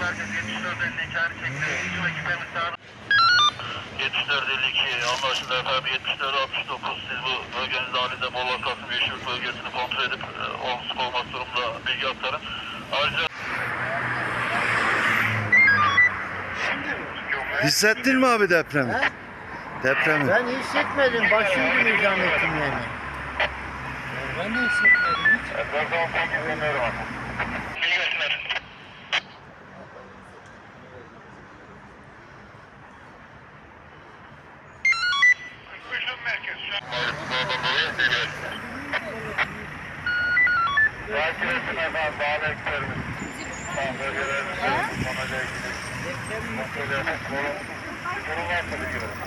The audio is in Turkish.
Merkez 74 52 her çekme. 74 52 anlaşıldı efendim 74 69 siz bu bölgenizde halinde Molla Kasım Yeşil bölgesini kontrol edip e, olumsuz olmaz durumda bilgi aktarın. Ayrıca Hissettin mi abi depremi? He? Depremi. Ben hissetmedim. Başım gibi zannettim yani. Ben de hissetmedim hiç. Ben de 18 dinlerim. Takip etsin efendim, bağlı eklerimiz. Tamam, bölgelerimiz. Sonuca gidelim. Kontrol yapalım. Sorun varsa bir girelim.